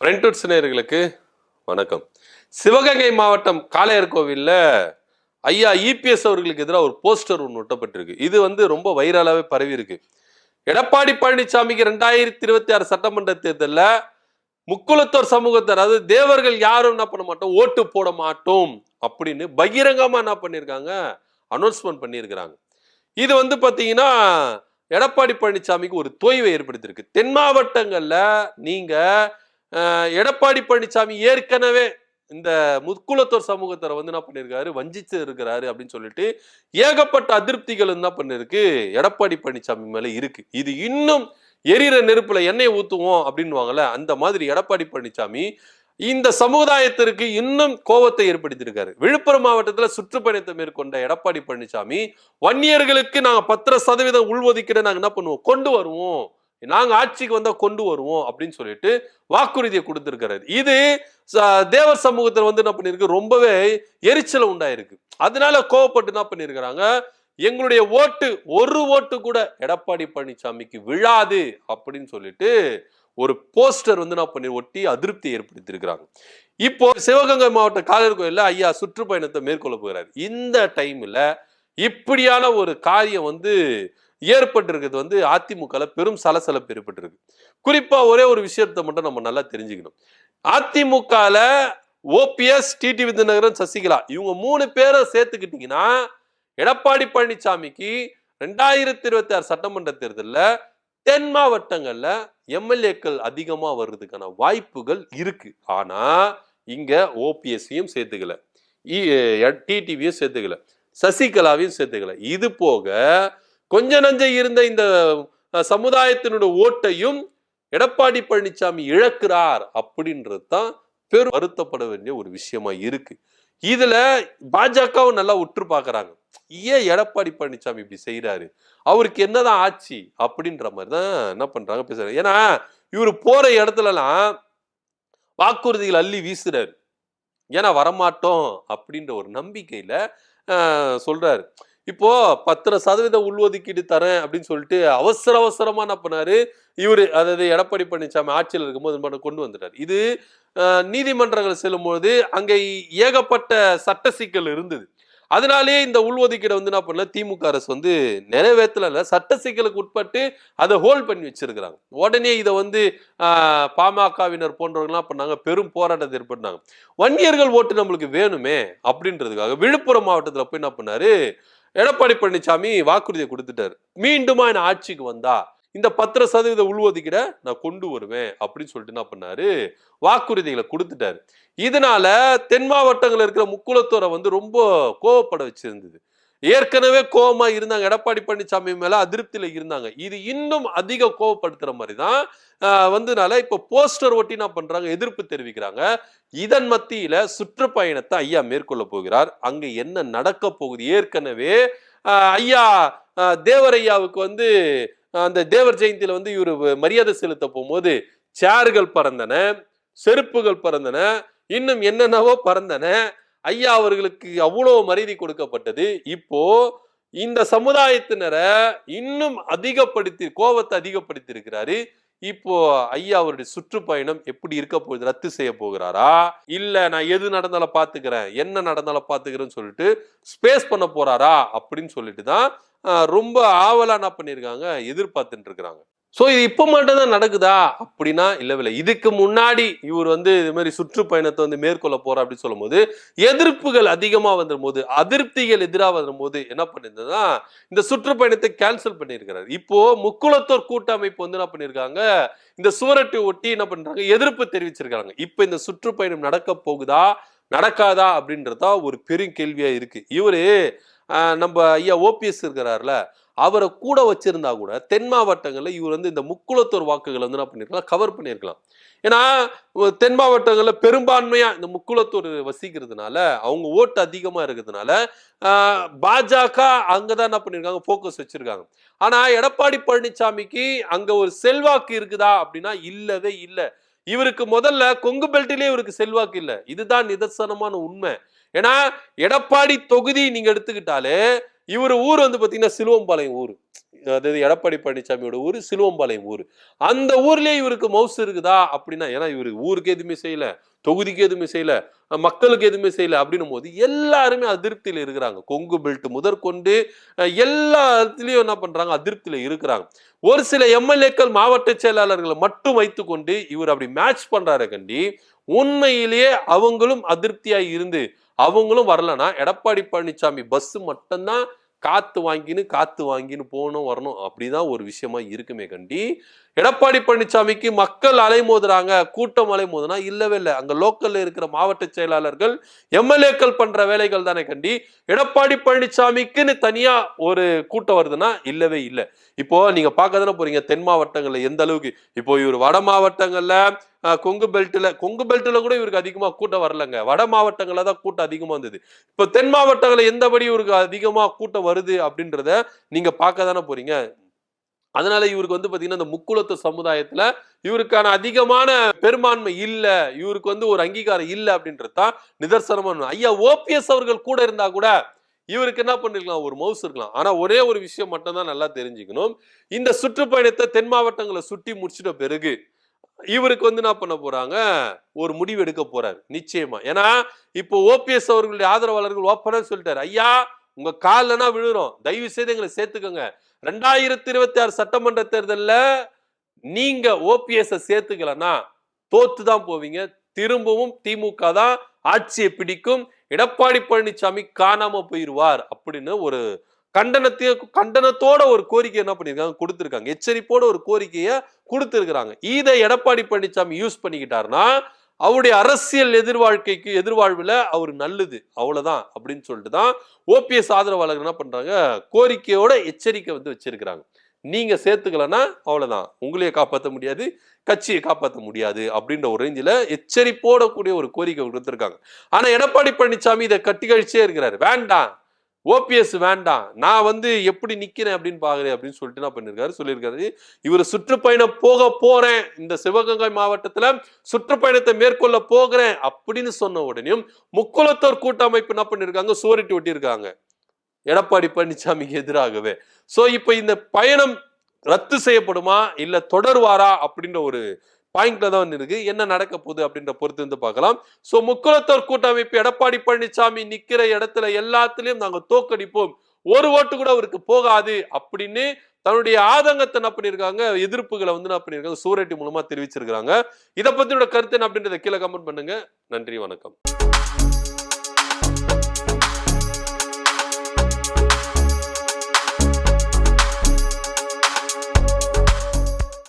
ஃப்ரெண்ட்வுட்ஸ் நேயர்களுக்கு வணக்கம். சிவகங்கை மாவட்டம் காளையர் கோவிலில் ஐயா இபிஎஸ் அவர்களுக்கு எதிராக ஒரு போஸ்டர் ஒன்று ஒட்டப்பட்டிருக்கு. இது வந்து ரொம்ப வைரலாகவே பரவி இருக்கு எடப்பாடி பழனிசாமிக்கு ரெண்டாயிரத்தி இருபத்தி ஆறு சட்டமன்ற தேர்தலில் முக்குலத்தோர் சமூகத்தார் அதாவது தேவர்கள் யாரும் என்ன பண்ண மாட்டோம் ஓட்டு போட மாட்டோம் அப்படின்னு பகிரங்கமாக என்ன பண்ணியிருக்காங்க அனௌன்ஸ்மெண்ட் பண்ணியிருக்கிறாங்க. இது வந்து பார்த்தீங்கன்னா எடப்பாடி பழனிசாமிக்கு ஒரு தொய்வை ஏற்படுத்தியிருக்கு. தென் மாவட்டங்களில் நீங்கள் எடப்பாடி பழனிசாமி ஏற்கனவே இந்த முக்குளத்தோர் சமூகத்தரை வந்து என்ன பண்ணியிருக்காரு வஞ்சிச்சு இருக்கிறாரு அப்படின்னு சொல்லிட்டு ஏகப்பட்ட அதிருப்திகள் என்ன பண்ணிருக்கு? எடப்பாடி பழனிசாமி மேல இருக்கு. இது இன்னும் எரியிற நெருப்புல எண்ணெய் ஊத்துவோம் அப்படின்னுவாங்கல்ல அந்த மாதிரி எடப்பாடி பழனிசாமி இந்த சமுதாயத்திற்கு இன்னும் கோபத்தை ஏற்படுத்தியிருக்காரு. விழுப்புரம் மாவட்டத்தில் சுற்றுப்பயணத்தை மேற்கொண்ட எடப்பாடி பழனிசாமி வன்னியர்களுக்கு நாங்கள் பத்திர சதவீதம் உள்ஒதுக்கீடு நாங்கள் என்ன பண்ணுவோம்? கொண்டு வருவோம். நாங்கள் ஆட்சிக்கு வந்தால் கொண்டு வருவோம் அப்படின்னு சொல்லிட்டு வாக்குறுதியை கொடுத்திருக்கிறாரு. இது தேவர் சமூகத்தில் வந்து என்ன பண்ணியிருக்கு? ரொம்பவே எரிச்சலை உண்டாயிருக்கு. அதனால கோவப்பட்டு என்ன பண்ணியிருக்கிறாங்க? எங்களுடைய ஓட்டு ஒரு ஓட்டு கூட எடப்பாடி பழனிசாமிக்கு விழாது அப்படின்னு சொல்லிட்டு ஒரு போஸ்டர் வந்து நான் பண்ணி ஒட்டி அதிருப்தி ஏற்படுத்தியிருக்கிறாங்க. இப்போ சிவகங்கை மாவட்ட காலர் கோயிலில் ஐயா சுற்றுப்பயணத்தை மேற்கொள்ள போகிறார் இந்த டைமில் இப்படியான ஒரு காரியம் வந்து ஏற்பட்டிருக்கிறது வந்து அதிமுகவில் பெரும் சலசலப்பு ஏற்பட்டிருக்கு. குறிப்பாக ஒரே ஒரு விஷயத்தை மட்டும் நம்ம நல்லா தெரிஞ்சுக்கணும். அதிமுகவில் ஓபிஎஸ் டிடி விருதுநகரன் சசிகலா இவங்க மூணு பேரை சேர்த்துக்கிட்டிங்கன்னா எடப்பாடி பழனிசாமிக்கு ரெண்டாயிரத்தி இருபத்தி ஆறு சட்டமன்ற தேர்தலில் தென் மாவட்டங்களில் எம்எல்ஏக்கள் அதிகமாக வர்றதுக்கான வாய்ப்புகள் இருக்கு. ஆனால் இங்கே ஓபிஎஸ்ஸையும் சேர்த்துக்கல. டிடிவியும் சேர்த்துக்கல. சசிகலாவையும் சேர்த்துக்கல. இது போக கொஞ்ச நஞ்ச இருந்த இந்த சமுதாயத்தினுடைய ஓட்டையும் எடப்பாடி பழனிசாமி இழக்கிறார் அப்படின்றது தான் பெரும் வருத்தப்பட வேண்டிய ஒரு விஷயமா இருக்கு. இதுல பாஜகவும் நல்லா உற்று பார்க்கறாங்க. ஏன் எடப்பாடி பழனிசாமி இப்படி செய்யறாரு அவருக்கு என்னதான் ஆச்சு? அப்படின்ற மாதிரி தான் என்ன பண்றாங்க பேசுறாங்க ஏன்னா இவர் போற இடத்துலலாம் வாக்குறுதிகள் அள்ளி வீசுறாரு. ஏன்னா வரமாட்டோம் அப்படின்ற ஒரு நம்பிக்கையில சொல்றாரு. இப்போ பத்தரை சதவீத உள்ஒதுக்கீடு தரேன் அப்படின்னு சொல்லிட்டு அவசர அவசரமா என்ன பண்ணாரு? இவரு அதாவது எடப்பாடி பழனிசாமி ஆட்சியில் இருக்கும்போது பண்ண கொண்டு வந்துட்டார். இது நீதிமன்றங்கள் செல்லும்போது அங்கே ஏகப்பட்ட சட்ட சிக்கல் இருந்தது. அதனாலேயே இந்த உள்ஒதுக்கீடை வந்து என்ன பண்ணல? திமுக அரசு வந்து நிறைவேற்றல சட்ட சிக்கலுக்கு உட்பட்டு அதை ஹோல்ட் பண்ணி வச்சிருக்கிறாங்க. உடனே இதை வந்து பாமகவினர் போன்றவர்கள்லாம் பண்ணாங்க? பெரும் போராட்டத்தை ஏற்பட்டாங்க வன்னியர்கள் ஓட்டு நம்மளுக்கு வேணுமே அப்படின்றதுக்காக விழுப்புரம் மாவட்டத்தில் போய் என்ன பண்ணாரு? எடப்பாடி பழனிசாமி வாக்குறுதியை கொடுத்துட்டாரு. மீண்டுமா என்ன ஆட்சிக்கு வந்தா இந்த பத்திர சதவீத உள்ஒதுக்கீட நான் கொண்டு வருவேன் அப்படின்னு சொல்லிட்டு என்ன பண்ணாரு? வாக்குறுதிகளை கொடுத்துட்டாரு. இதனால தென் மாவட்டங்களில் இருக்கிற முக்குளத்தோரை வந்து ரொம்ப கோவப்பட வச்சிருந்தது. ஏற்கனவே கோபமா இருந்தாங்க. எடப்பாடி பழனிசாமி மேல அதிருப்தியில இருந்தாங்க. இது இன்னும் அதிக கோவப்படுத்துற மாதிரி தான் ஆஹ் வந்ததுனால இப்போ போஸ்டர் ஒட்டி என்ன பண்றாங்க? எதிர்ப்பு தெரிவிக்கிறாங்க. இதன் மத்தியில சுற்றுப்பயணத்தை ஐயா மேற்கொள்ள போகிறார். அங்க என்ன நடக்க போகுது? ஏற்கனவே ஐயா தேவரையாவுக்கு தேவர் ஐயாவுக்கு வந்து அந்த தேவர் ஜெயந்தியில வந்து இவர் மரியாதை செலுத்த போகும்போது சேர்கள் பறந்தன செருப்புகள் பறந்தன இன்னும் என்னென்னவோ பறந்தன. ஐயா அவர்களுக்கு அவ்வளோ மரியாதை கொடுக்கப்பட்டது. இப்போ இந்த சமுதாயத்தினரை இன்னும் அதிகப்படுத்தி கோபத்தை அதிகப்படுத்தி இருக்கிறாரு இப்போ ஐயா அவருடைய சுற்றுப்பயணம் எப்படி இருக்க போகுது? ரத்து செய்ய போகிறாரா? இல்ல நான் எது நடந்தாலும் பாத்துக்கிறேன் என்ன நடந்தாலும் பாத்துக்கிறேன்னு சொல்லிட்டு ஸ்பேஸ் பண்ண போறாரா? அப்படின்னு சொல்லிட்டு தான் ரொம்ப ஆவலா என்ன பண்ணிருக்காங்க எதிர்பார்த்துட்டு இருக்கிறாங்க. ஸோ இது இப்போ மட்டும் தான் நடக்குதா? அப்படின்னா இல்லவில்லை இதுக்கு முன்னாடி இவர் வந்து இது மாதிரி சுற்றுப்பயணத்தை வந்து மேற்கொள்ள போறா அப்படின்னு சொல்லும்போது எதிர்ப்புகள் அதிகமாக வந்துடும் போது அதிருப்திகள் எதிராக வரும்போது என்ன பண்ணியிருந்ததுன்னா இந்த சுற்றுப்பயணத்தை கேன்சல் பண்ணியிருக்கிறார். இப்போ முக்குளத்தோர் கூட்டமைப்பு வந்து என்ன பண்ணியிருக்காங்க? இந்த சுவரட்டை ஒட்டி என்ன பண்றாங்க? எதிர்ப்பு தெரிவிச்சிருக்காங்க. இப்போ இந்த சுற்றுப்பயணம் நடக்க போகுதா? நடக்காதா? அப்படின்றதா ஒரு பெரும் கேள்வியா இருக்கு. இவரு நம்ம ஐயா ஓபிஎஸ் இருக்கிறார்ல அவரை கூட வச்சிருந்தா கூட தென் மாவட்டங்களில் இவர் வந்து இந்த முக்குளத்தோர் வாக்குகளை வந்து என்ன பண்ணிருக்கலாம்? கவர் பண்ணியிருக்கலாம் ஏன்னா தென் மாவட்டங்களில் பெரும்பான்மையா இந்த முக்குளத்தோர் வசிக்கிறதுனால அவங்க ஓட்டு அதிகமாக இருக்கிறதுனால பாஜக பாஜக அங்கதான் என்ன பண்ணியிருக்காங்க ஃபோக்கஸ் வச்சிருக்காங்க. ஆனா எடப்பாடி பழனிசாமிக்கு அங்க ஒரு செல்வாக்கு இருக்குதா அப்படின்னா இல்லவே இல்லை. இவருக்கு முதல்ல கொங்கு பெல்ட்டிலே இவருக்கு செல்வாக்கு இல்லை. இதுதான் நிதர்சனமான உண்மை. ஏன்னா எடப்பாடி தொகுதி நீங்க எடுத்துக்கிட்டாலே இவர் ஊர் வந்து பார்த்தீங்கன்னா சிலுவம்பாளையம் ஊர். அதாவது எடப்பாடி பழனிசாமியோட ஊர் சிலுவம்பாளையம் ஊர். அந்த ஊர்லேயே இவருக்கு மவுஸ் இருக்குதா அப்படின்னா ஏன்னா இவர் ஊருக்கு எதுவுமே செய்யல தொகுதிக்கு எதுவுமே செய்யலை மக்களுக்கு எதுவுமே செய்யலை அப்படின்னும் போது எல்லாருமே அதிருப்தியில் இருக்கிறாங்க. கொங்கு பெல்ட் முதற்கொண்டு எல்லா இடத்துலையும் என்ன பண்ணுறாங்க அதிருப்தியில் இருக்கிறாங்க. ஒரு சில எம்எல்ஏக்கள் மாவட்ட செயலாளர்களை மட்டும் வைத்துக்கொண்டு இவர் அப்படி மேட்ச் பண்ணுறாரு கண்டி உண்மையிலேயே அவங்களும் அதிருப்தியாக இருந்து அவங்களும் வரலன்னா எடப்பாடி பழனிசாமி பஸ் மட்டும்தான் காத்து வாங்கின்னு காத்து வாங்கின்னு போகணும் வரணும். அப்படிதான் ஒரு விஷயமா இருக்குமே கண்டி எடப்பாடி பழனிசாமிக்கு மக்கள் அலைமோதுறாங்க கூட்டம் அலைமோதுனா இல்லவே இல்லை. அங்க லோக்கல்ல இருக்கிற மாவட்ட செயலாளர்கள் எம்எல்ஏக்கள் பண்ற வேலைகள் தானே கண்டி. எடப்பாடி பழனிசாமிக்குன்னு தனியா ஒரு கூட்டம் வருதுன்னா இல்லவே இல்லை. இப்போ நீங்க பார்க்க தானே போறீங்க தென் மாவட்டங்கள்ல எந்த அளவுக்கு. இப்போ இவர் வட மாவட்டங்கள்ல கொங்கு பெல்ட்ல கொங்கு பெல்ட்ல கூட இவருக்கு அதிகமா கூட்டம் வரலங்க. வட மாவட்டங்கள்ல தான் கூட்டம் அதிகமா வந்தது. இப்போ தென் மாவட்டங்கள்ல எந்தபடி இவருக்கு அதிகமா கூட்டம் வருது அப்படின்றத நீங்க பார்க்க தானே போறீங்க. அதனால இவருக்கு வந்து பார்த்தீங்கன்னா இந்த முக்குளத்து சமுதாயத்துல இவருக்கான அதிகமான பெரும்பான்மை இல்லை இவருக்கு வந்து ஒரு அங்கீகாரம் இல்லை அப்படின்றது தான் நிதர்சனமான ஐயா ஓபிஎஸ் அவர்கள் கூட இருந்தா கூட இவருக்கு என்ன பண்ணிருக்கலாம் ஒரு மவுஸ் இருக்கலாம். ஆனா ஒரே ஒரு விஷயம் மட்டும்தான் நல்லா தெரிஞ்சுக்கணும். இந்த சுற்றுப்பயணத்தை தென் மாவட்டங்களை சுற்றி முடிச்சிட்ட பிறகு இவருக்கு வந்து என்ன பண்ண போறாங்க ஒரு முடிவு எடுக்க போறாரு நிச்சயமா. ஏன்னா இப்போ ஓபிஎஸ் அவர்களுடைய ஆதரவாளர்கள் ஓப்பனா சொல்லிட்டாரு ஐயா உங்க கால்லனா விழுறோம். தயவு செய்து எங்களை சேர்த்துக்கோங்க. ரெண்டாயிரத்தி இருபத்தி ஆறு சட்டமன்ற தேர்தலில் நீங்க ஓபிஎஸ் சேர்த்துக்கலன்னா தோத்து தான் போவீங்க. திரும்பவும் திமுக தான் ஆட்சியை பிடிக்கும். எடப்பாடி பழனிசாமி காணாம போயிடுவார் அப்படின்னு ஒரு கண்டனத்தைய கண்டனத்தோட ஒரு கோரிக்கை என்ன பண்ணிருக்காங்க கொடுத்துருக்காங்க. எச்சரிப்போட ஒரு கோரிக்கையை கொடுத்துருக்குறாங்க. இதை எடப்பாடி பழனிசாமி யூஸ் பண்ணிக்கிட்டாருன்னா அவருடைய அரசியல் எதிர்வாழ்க்கைக்கு எதிர்வாழ்வில் அவர் நல்லது அவ்வளோதான் அப்படின்னு சொல்லிட்டு தான் ஓபிஎஸ் ஆதரவாளர்கள் என்ன பண்ணுறாங்க கோரிக்கையோட எச்சரிக்கை வந்து வச்சிருக்கிறாங்க. நீங்கள் சேர்த்துக்கலன்னா அவ்வளோதான் உங்களையே காப்பாற்ற முடியாது கட்சியை காப்பாற்ற முடியாது அப்படின்ற ஒரு ரேஞ்சில் எச்சரிப்போடக்கூடிய ஒரு கோரிக்கை கொடுத்துருக்காங்க. ஆனால் எடப்பாடி பழனிசாமி இதை கட்டி கழிச்சே இருக்கிறாரு. வேண்டாம். ஓபிஎஸ் வேண்டாம். நான் வந்து எப்படி நிக்கிறேன் அப்படின்னு பாக்குறேன் அப்படின்னு சொல்லிட்டு என்ன பண்ணிருக்காரு? சொல்லியிருக்காரு. இவர் சுற்றுப்பயணம் போக போறேன். இந்த சிவகங்கை மாவட்டத்துல சுற்றுப்பயணத்தை மேற்கொள்ள போகிறேன் அப்படின்னு சொன்ன உடனேயும் முக்குளத்தோர் கூட்டமைப்பு என்ன பண்ணிருக்காங்க? சுவரிட்டு ஒட்டியிருக்காங்க. எடப்பாடி பழனிசாமிக்கு எதிராகவே. சோ இப்ப இந்த பயணம் ரத்து செய்யப்படுமா? இல்ல தொடருவாரா? அப்படின்ற ஒரு பாயிண்ட்ல தான் வந்து இருக்கு என்ன நடக்க போகுது அப்படின்ற பொறுத்து வந்து பார்க்கலாம். சோ முக்குளத்தோர் கூட்டமைப்பு எடப்பாடி பழனிசாமி நிக்கிற இடத்துல எல்லாத்துலயும் நாங்க தோக்கடிப்போம். ஒரு ஓட்டு கூட அவருக்கு போகாது அப்படின்னு தன்னுடைய ஆதங்கத்தை என்ன பண்ணியிருக்காங்க? எதிர்ப்புகளை வந்து என்ன பண்ணிருக்காங்க சூரட்டி மூலமா தெரிவிச்சிருக்காங்க இதை பத்தினோட கருத்து என்ன அப்படின்றத கீழே கமெண்ட் பண்ணுங்க. நன்றி வணக்கம்.